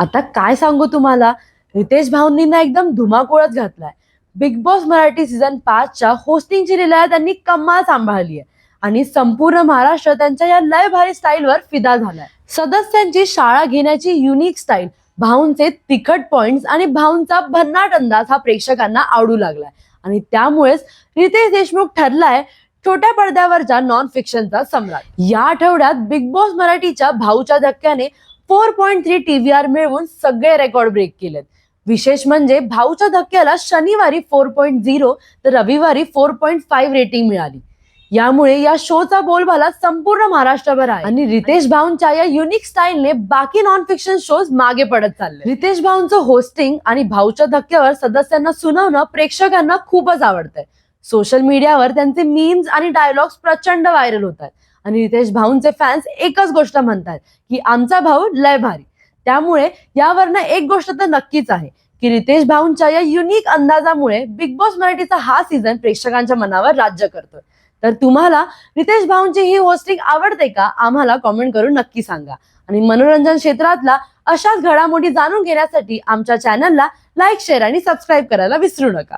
आता काय सांगू तुम्हाला? रितेश भाऊंनी एकदम धुमाकूळच घातलाय. बिग बॉस मराठी सीझन पाचच्या होस्टिंगची लिलाय त्यांनी कमाल सांभाळली आहे. आणि संपूर्ण महाराष्ट्र त्यांच्या या लय भारी स्टाईलवर फिदा झालाय. सदस्यांची शाळा घेण्याची युनिक स्टाईल भाऊंचे तिखट पॉइंट्स आणि भाऊंचा भन्नाट अंदाज हा प्रेक्षकांना आवडू लागलाय. आणि त्यामुळेच रितेश देशमुख ठरलाय छोट्या पडद्यावरच्या नॉन फिक्शनचा सम्राट. या आठवड्यात बिग बॉस मराठीच्या भाऊच्या धक्क्याने फोर पॉईंट थ्री टीव्हीआर मिळवून सगळे रेकॉर्ड ब्रेक केलेत. विशेष म्हणजे भाऊच्या धक्क्याला शनिवारी फोर पॉईंट झिरो तर रविवारी फोर पॉईंट फाईव्ह रेटिंग मिळाली. यामुळे या शोचा बोलबाला संपूर्ण महाराष्ट्रभर आहे. आणि रितेश भाऊंच्या या युनिक स्टाईलने बाकी नॉन फिक्शन शोज मागे पडत चालले रितेश भाऊंचं होस्टिंग आणि भाऊच्या धक्क्यावर सदस्यांना सुनावणं प्रेक्षकांना खूपच आवडतंय. सोशल मीडियावर त्यांचे मीम्स आणि डायलॉग्स प्रचंड व्हायरल होत आहेत आणि रितेश भाऊंचे फॅन्स एकच गोष्ट म्हणतात की आमचा भाऊ लय भारी. त्यामुळे यावरनं एक गोष्ट तर नक्कीच आहे की रितेश भाऊंच्या या युनिक अंदाजामुळे बिग बॉस मराठीचा हा सीझन प्रेक्षकांच्या मनावर राज्य करतोय. तर तुम्हाला रितेश भाऊंची ही होस्टिंग आवडते का? आम्हाला कॉमेंट करून नक्की सांगा. आणि मनोरंजन क्षेत्रातला अशाच घडामोडी जाणून घेण्यासाठी आमच्या चॅनलला लाईक शेअर आणि सबस्क्राईब करायला विसरू नका.